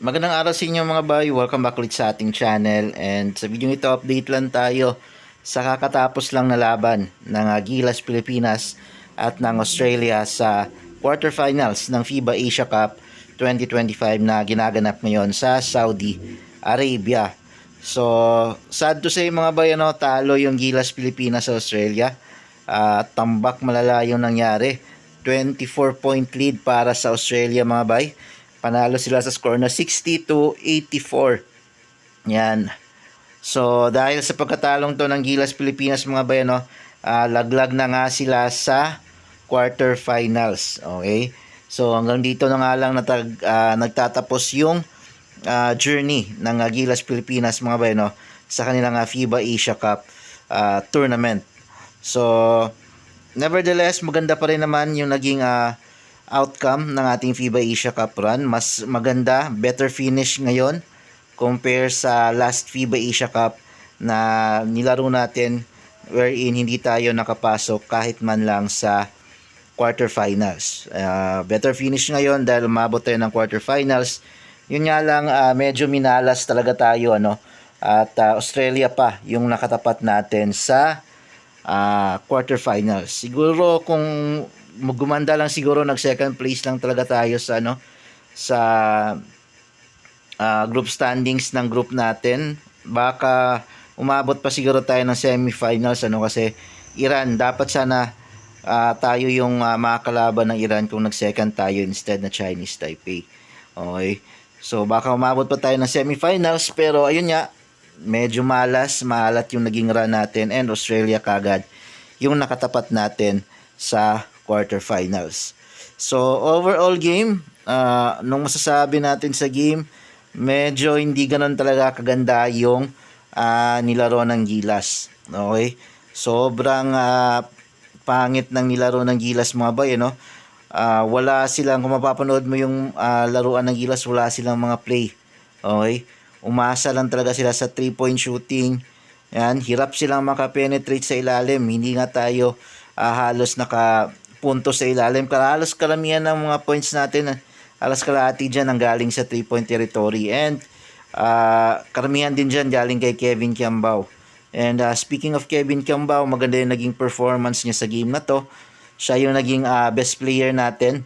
Magandang araw sa inyo mga bay. Welcome back ulit sa ating channel. And sa video ito, update lang tayo sa kakatapos lang na laban ng ah, Gilas Pilipinas at ng Australia sa quarterfinals ng FIBA Asia Cup 2025 na ginaganap ngayon sa Saudi Arabia. So, sad to say mga bay, ano, talo yung Gilas Pilipinas sa Australia. Ah, tambak malala yung nangyari. 24 point lead para sa Australia mga bay. Panalo sila sa score na 60 to 84. Yan. So, dahil sa pagkatalong to ng Gilas Pilipinas mga bay, no, ah, laglag na nga sila sa quarterfinals. Okay? So, hanggang dito na nga lang natag, ah, nagtatapos yung ah, journey ng Gilas Pilipinas mga bay, no, sa kanilang FIBA Asia Cup ah, tournament. So, nevertheless, maganda pa rin naman yung naging ah, outcome ng ating FIBA Asia Cup run. Mas maganda, better finish ngayon compare sa last FIBA Asia Cup na nilaro natin wherein hindi tayo nakapasok kahit man lang sa quarterfinals. Uh, better finish ngayon dahil umabot tayo ng quarterfinals. Yun nga lang, ah, medyo minalas talaga tayo. Ano? At ah, Australia pa yung nakatapat natin sa ah, quarterfinals. Siguro kung gumanda lang siguro nag second place lang talaga tayo sa ano sa ah, group standings ng group natin. Baka umabot pa siguro tayo ng semifinals ano kasi Iran dapat sana ah, tayo yung ah, makakalaban ng Iran kung nag second tayo instead na Chinese Taipei. Okay. So baka umabot pa tayo ng semifinals pero ayun nga medyo malas, maalat yung naging run natin and Australia kagad yung nakatapat natin sa quarterfinals. So overall game, ah, nung masasabi natin sa game, medyo hindi ganun talaga kaganda yung ah, nilaro ng Gilas. Okay? Sobrang ah, pangit ng nilaro ng Gilas mga bay, no? Ah, wala silang, kung mapapanood mo yung ah, laruan ng Gilas, wala silang mga play. Okay? Umasa lang talaga sila sa 3-point shooting. Yan, hirap silang makapenetrate sa ilalim. Hindi nga tayo ah, halos nakapunto sa ilalim. Halos karamihan ng mga points natin, alas kalahati dyan ang galing sa 3-point territory. And ah, karamihan din dyan galing kay Kevin Kiambao. And ah, speaking of Kevin Kiambao, maganda yung naging performance niya sa game na to. Siya yung naging ah, best player natin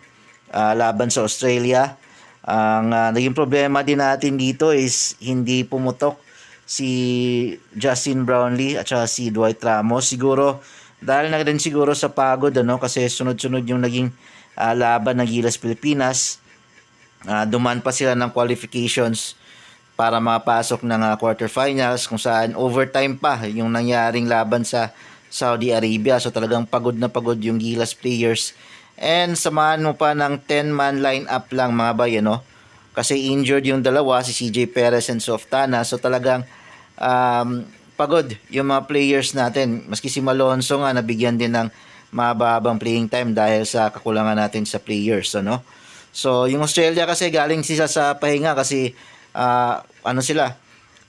ah, laban sa Australia. Ang ah, naging problema din natin dito is hindi pumutok si Justin Brownlee at saka si Dwight Ramos. Siguro dahil na rin siguro sa pagod ano kasi sunod-sunod yung naging ah, laban ng Gilas Pilipinas. Ah, duman pa sila ng qualifications para makapasok ng ah, quarterfinals kung saan overtime pa yung nangyaring laban sa Saudi Arabia. So talagang pagod na pagod yung Gilas players. And samahan mo pa ng 10-man lineup lang mga bay, ano? Kasi injured yung dalawa, si CJ Perez and Softana. So talagang um, pagod yung mga players natin. Maski si Malonzo nga nabigyan din ng mababang playing time dahil sa kakulangan natin sa players, ano? So yung Australia kasi galing sila sa pahinga kasi ah, ano sila,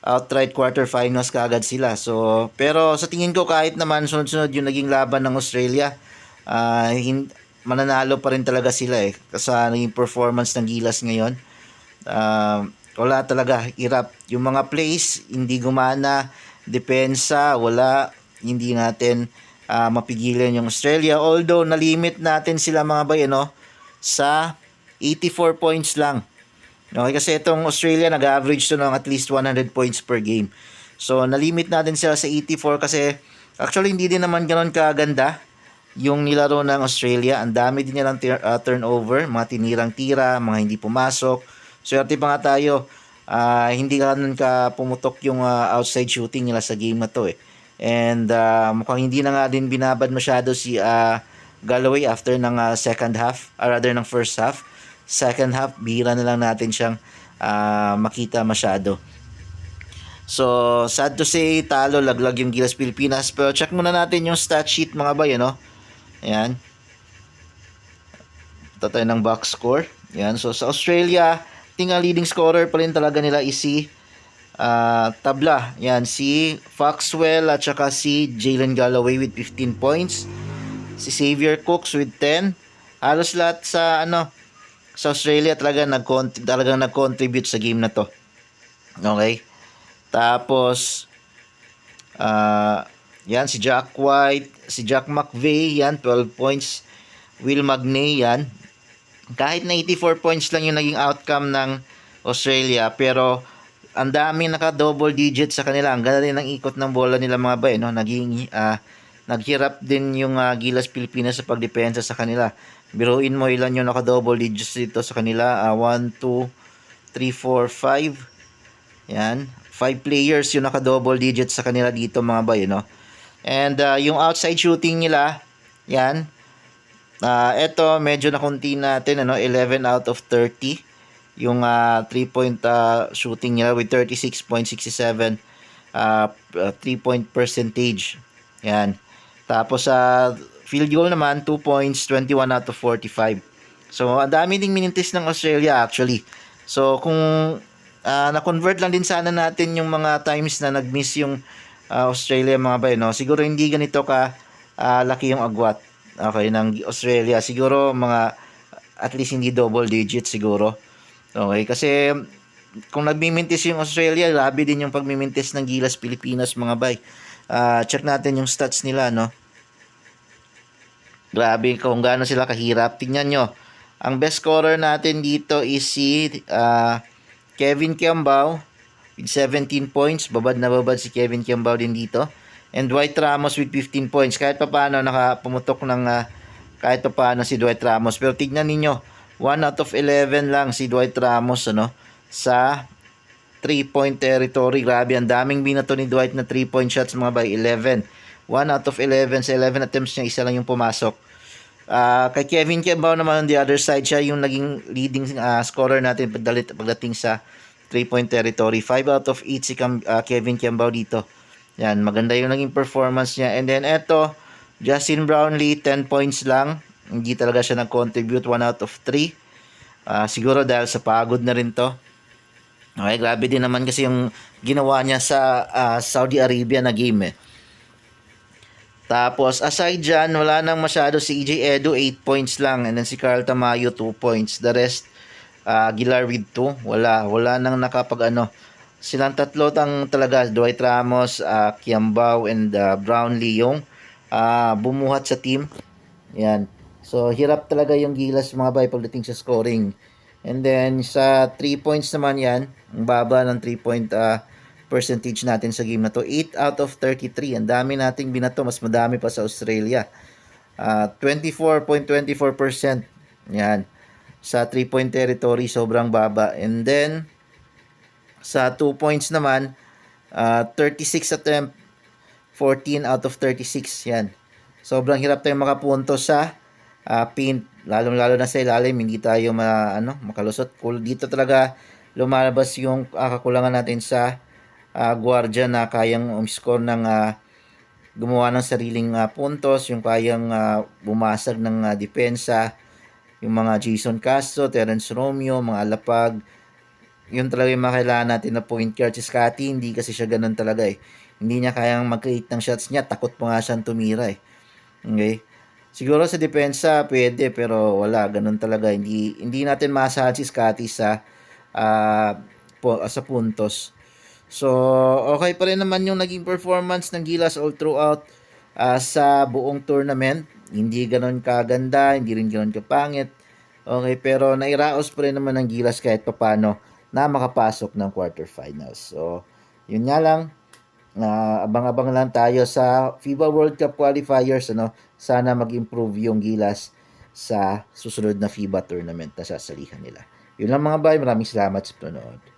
outright quarterfinals kaagad sila. So, pero sa tingin ko kahit naman sunod-sunod yung naging laban ng Australia, ah, hin- mananalo pa rin talaga sila eh. Kasi naging performance ng Gilas ngayon. Ah, wala talaga, hirap. Yung mga plays, hindi gumana. Depensa, wala. Hindi natin ah, mapigilan yung Australia. Although, nalimit natin sila mga bay, ano, sa 84 points lang. Okay, kasi itong Australia nag-average to ng at least 100 points per game. So, nalimit natin sila sa 84 kasi actually hindi din naman ganoon kaganda yung nilaro ng Australia. Ang dami din nilang uh, turnover, mga tinirang tira, mga hindi pumasok. Swerte pa nga tayo, ah, hindi ganun ka pumutok yung ah, outside shooting nila sa game na to eh. And ah, mukhang hindi na nga din binabad masyado si ah, Galloway after ng ah, second half, or rather ng first half. Second half, bihira na lang natin siyang ah, makita masyado. So, sad to say, talo, laglag yung Gilas Pilipinas. Pero check muna natin yung stat sheet mga bay, ano? Ayan. Ito tayo ng box score. Ayan. So, sa Australia, tingnan leading scorer pa rin talaga nila is si ah, Tabla. Ayan, si Foxwell at saka si Jalen Galloway with 15 points. Si Xavier Cooks with 10. Halos lahat sa ano, sa Australia talaga nag talagang nag-contribute sa game na to. Okay? Tapos ah yan si Jack White, si Jack McVeigh, yan 12 points. Will Magnay yan. Kahit na 84 points lang yung naging outcome ng Australia, pero ang daming naka double digit sa kanila. Ang ganda din ng ikot ng bola nila mga bay, no? Naging ah, naghirap din yung ah, Gilas Pilipinas sa pagdepensa sa kanila. Biruin mo ilan yung naka double digits dito sa kanila. 1 2 3 4 5 yan. 5 players yung naka double digits sa kanila dito mga bay, no? And ah, yung outside shooting nila, yan. Ah, eto medyo nakunti natin ano, 11 out of 30 yung 3 point ah, shooting nila with 36.67 uh, 3 point percentage. Yan. Tapos sa field goal naman 2 points 21 out of 45. So ang dami ding minintis ng Australia actually. So kung ah, na-convert lang din sana natin yung mga times na nag-miss yung ah, Australia mga bay, no? Siguro hindi ganito ka ah, laki yung agwat. Okay, ng Australia. Siguro mga at least hindi double digit siguro. Okay, kasi kung nagmimintis yung Australia, grabe din yung pagmimintis ng Gilas Pilipinas mga bay. Ah, check natin yung stats nila, no? Grabe kung gaano sila kahirap. Tingnan nyo. Ang best scorer natin dito is si ah, Kevin Kiambao with 17 points. Babad na babad si Kevin Kiambao din dito. And Dwight Ramos with 15 points. Kahit pa paano nakapumutok ng ah, kahit pa paano si Dwight Ramos. Pero tignan ninyo, 1 out of 11 lang si Dwight Ramos ano sa 3-point territory. Grabe, ang daming binato ni Dwight na 3-point shots mga bay. 11. 1 out of 11 sa 11 attempts niya, isa lang yung pumasok. Ah, kay Kevin Kiambao naman on the other side, siya yung naging leading ah, scorer natin pagdating sa 3-point territory. 5 out of 8 si Cam, ah, Kevin Kiambao dito. Yan, maganda yung naging performance niya. And then eto, Justin Brownlee, 10 points lang. Hindi talaga siya nag-contribute, 1 out of 3. Ah, siguro dahil sa pagod na rin to. Okay, grabe din naman kasi yung ginawa niya sa ah, Saudi Arabia na game eh. Tapos, aside dyan, wala nang masyado si EJ Edu, 8 points lang. And then si Carl Tamayo, 2 points. The rest, uh, Gilar with 2. Wala, wala nang nakapag ano. Silang tatlo tang talaga, Dwight Ramos, uh, Kiambao, and uh, Brownlee yung uh, bumuhat sa team. Yan. So, hirap talaga yung Gilas mga bay pagdating sa scoring. And then, sa 3 points naman yan, ang baba ng 3 point uh, percentage natin sa game na to. 8 out of 33. Ang dami nating binato. Mas madami pa sa Australia. Uh, 24.24%. Yan. Sa 3 point territory, sobrang baba. And then, sa 2 points naman, uh, 36 attempt, 14 out of 36. Yan. Sobrang hirap tayong makapunto sa uh, paint. Lalong-lalo na sa ilalim, hindi tayo ma, ano, makalusot. Dito talaga lumalabas yung uh, kakulangan natin sa uh, gwardiya na kayang umiscore ng uh, gumawa ng sariling uh, puntos, yung kayang uh, bumasag ng uh, depensa, yung mga Jason Castro, Terence Romeo, mga Alapag, yun talaga yung makailangan natin na point guard. Si Scotty, hindi kasi siya ganun talaga eh. Hindi niya kayang mag-create ng shots niya, takot pa nga siyang tumira eh. Okay? Siguro sa depensa, pwede, pero wala, ganun talaga. Hindi, hindi natin masahan si Scotty sa, uh, po, sa puntos. So, okay pa rin naman yung naging performance ng Gilas all throughout uh, sa buong tournament. Hindi ganon kaganda, hindi rin ganon kapangit. Okay, pero nairaos pa rin naman ng Gilas kahit papano na makapasok ng quarterfinals. So, yun nga lang. Uh, abang-abang lang tayo sa FIBA World Cup qualifiers. Ano? Sana mag-improve yung Gilas sa susunod na FIBA tournament na sasalihan nila. Yun lang mga bay. Maraming salamat sa panonood.